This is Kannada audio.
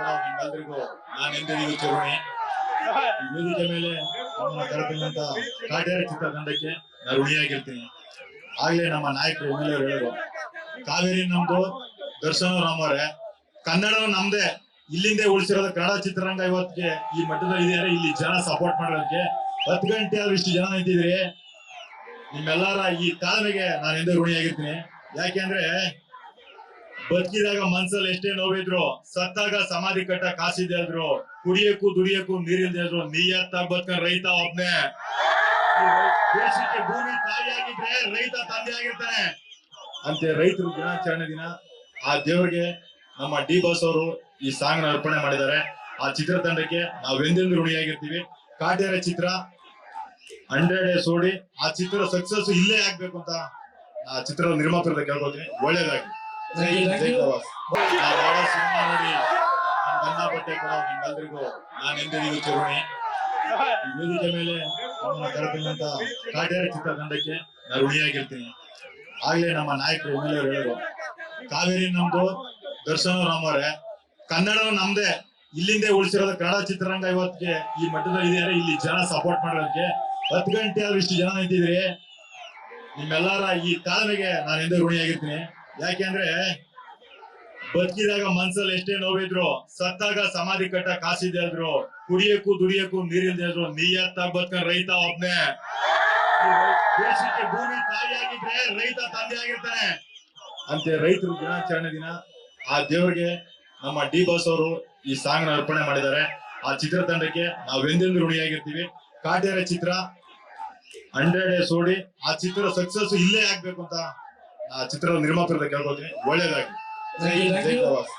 ಕೊಡೋ ನಿಮ್ಮೆಲ್ಲರಿಗೂ ನಾನು ಎಂದಿಗೂ ಚಿರುಣಿ ವೇದಿಕೆ ಮೇಲೆ ನಮ್ಮನ್ನ ಕರೆತಂತ ಕಾಟೇರ ಚಿತ್ರತಂಡಕ್ಕೆ ನಾನು ಋಣಿಯಾಗಿರ್ತೀನಿ. ಆಗ್ಲೇ ನಮ್ಮ ನಾಯಕರು ಎಂ ಎಲ್ ಹೇಳಿದ್ರು, ಕಾವೇರಿ ನಮ್ದು, ದರ್ಶನ ರಾಮವ್ರೆ ಕನ್ನಡ ನಮ್ದೇ. ಇಲ್ಲಿಂದೇ ಉಳಿಸಿರೋದು ಕನ್ನಡ ಚಿತ್ರರಂಗ ಇವತ್ತಿಗೆ ಈ ಮಟ್ಟದಲ್ಲಿ ಇದೆಯಾರೆ ಇಲ್ಲಿ ಜನ ಸಪೋರ್ಟ್ ಮಾಡೋದಕ್ಕೆ ಹತ್ತು ಗಂಟೆ ಆದ್ರೂ ಇಷ್ಟು ಜನ ನಿಂತಿದ್ರಿ ನಿಮ್ಮೆಲ್ಲರ ಈ ತಾಳ್ಮೆಗೆ ನಾನು ಎಂದೇ ಋಣಿಯಾಗಿರ್ತೀನಿ ಯಾಕೆಂದ್ರೆ ಬದುಕಿದಾಗ ಮನ್ಸಲ್ಲಿ ಎಷ್ಟೇ ನೋವಿದ್ರು, ಸತ್ತಾಗ ಸಮಾಧಿ ಕಟ್ಟ ಕಾಸಿದೆ ಅಂದ್ರು ಕುಡಿಯಕ್ಕೂ ದುಡಿಯಕ್ಕೂ ನೀರಿಲ್ದೆ ಇದ್ರು ನೀಯತ್ತಾಗ ಬದುಕ ರೈತ ಒಬ್ನೇ. ದೇಶಕ್ಕೆ ಭೂಮಿ ತಾಯಿಯಾಗಿದ್ರೆ ರೈತ ತಂದೆ ಆಗಿರ್ತಾನೆ. ಅಂತೆ ರೈತರು ದಿನಾಚರಣೆ ದಿನ ಆ ದೇವ್ರಿಗೆ ನಮ್ಮ ಡಿ ಬಾಸ್ ಅವರು ಈ ಸಾಂಗ್ನ ಅರ್ಪಣೆ ಮಾಡಿದ್ದಾರೆ. ಆ ಚಿತ್ರತಂಡಕ್ಕೆ ನಾವೆಂದೆಂದು ಋಣಿಯಾಗಿರ್ತೀವಿ. ಕಾಟೇರ ಚಿತ್ರ ಹಂಡ್ರೆಡ್ ಡೇಸ್ ಓಡಿ ಆ ಚಿತ್ರ ಸಕ್ಸಸ್ ಇಲ್ಲೇ ಆಗ್ಬೇಕು ಅಂತ ಆ ಚಿತ್ರದ ನಿರ್ಮಾಪಕರ ಕೇಳ್ಕೊತೀನಿ ಒಳ್ಳೇದಾಗಿ ನೋಡಿ ಬಣ್ಣ ಬಟ್ಟೆ ಕೊಡೋ ನಿಮ್ಮೆಲ್ಲರಿಗೂ ನಾನು ಎಂದಿಗೂ ಚಿರುಣಿ ವೇದಿಕೆ ಮೇಲೆ ನಮ್ಮನ್ನ ಕರೆತಂತ ಕಾಟೇರ ಚಿತ್ರತಂಡಕ್ಕೆ ನಾನು ಋಣಿಯಾಗಿರ್ತೀನಿ ಆಗ್ಲೇ ನಮ್ಮ ನಾಯಕರು ಎಂ ಎಲ್ ಹೇಳಿದ್ರು. ಕಾವೇರಿ ನಮ್ದು ದರ್ಶನ ರಾಮವ್ರೆ ಕನ್ನಡ ನಮ್ದೇ. ಇಲ್ಲಿಂದೇ ಉಳಿಸಿರೋದು ಕನ್ನಡ ಚಿತ್ರರಂಗ ಇವತ್ತಿಗೆ ಈ ಮಟ್ಟದಲ್ಲಿ ಇದೆ ಇಲ್ಲಿ ಜನ ಸಪೋರ್ಟ್ ಮಾಡೋದಕ್ಕೆ ಹತ್ತು ಗಂಟೆ ಇಷ್ಟು ಜನ ನಿಂತಿದ್ರಿ ನಿಮ್ಮೆಲ್ಲರ ಈ ತಾಳ್ಮೆಗೆ ನಾನು ಎಂದೇ ಋಣಿಯಾಗಿರ್ತೀನಿ. ಯಾಕೆಂದ್ರೆ ಬದುಕಿದಾಗ ಮನ್ಸಲ್ಲಿ ಎಷ್ಟೇ ನೋವಿದ್ರು, ಸತ್ತಾಗ ಸಮಾಧಿ ಕಟ್ಟ ಕಾಸಿದೆ ಅಂದ್ರು, ಕುಡಿಯಕ್ಕೂ ದುಡಿಯಕ್ಕೂ ನೀರಿಲ್ದೆ ಇದ್ರು ನೀಯತ್ತಾಗ ಬದುಕ ರೈತ ಒಬ್ನೇ. ದೇಶಕ್ಕೆ ಭೂಮಿ ತಾಯಿಯಾಗಿದ್ರೆ ರೈತ ತಂದೆ ಆಗಿರ್ತಾನೆ. ಅಂತೆ ರೈತರು ದಿನಾಚರಣೆ ದಿನ ಆ ದೇವ್ರಿಗೆ ನಮ್ಮ ಡಿ ಬಾಸ್ ಅವರು ಈ ಸಾಂಗ್ನ ಅರ್ಪಣೆ ಮಾಡಿದ್ದಾರೆ. ಆ ಚಿತ್ರತಂಡಕ್ಕೆ ನಾವೆಂದೆಂದು ಋಣಿಯಾಗಿರ್ತೀವಿ. ಕಾಟೇರ ಚಿತ್ರ, ಹಂಡ್ರೆಡ್ ಡೇಸ್ ಓಡಿ ಆ ಚಿತ್ರ ಸಕ್ಸಸ್ ಇಲ್ಲೇ ಆಗ್ಬೇಕು ಅಂತ ಆ ಚಿತ್ರದ ನಿರ್ಮಾಪಕರ ಕೇಳ್ಕೊಳ್ತೀನಿ ಒಳ್ಳೇದಾಗಿ ಜೈ ಜೈ ಪ್ರವಾಸ್.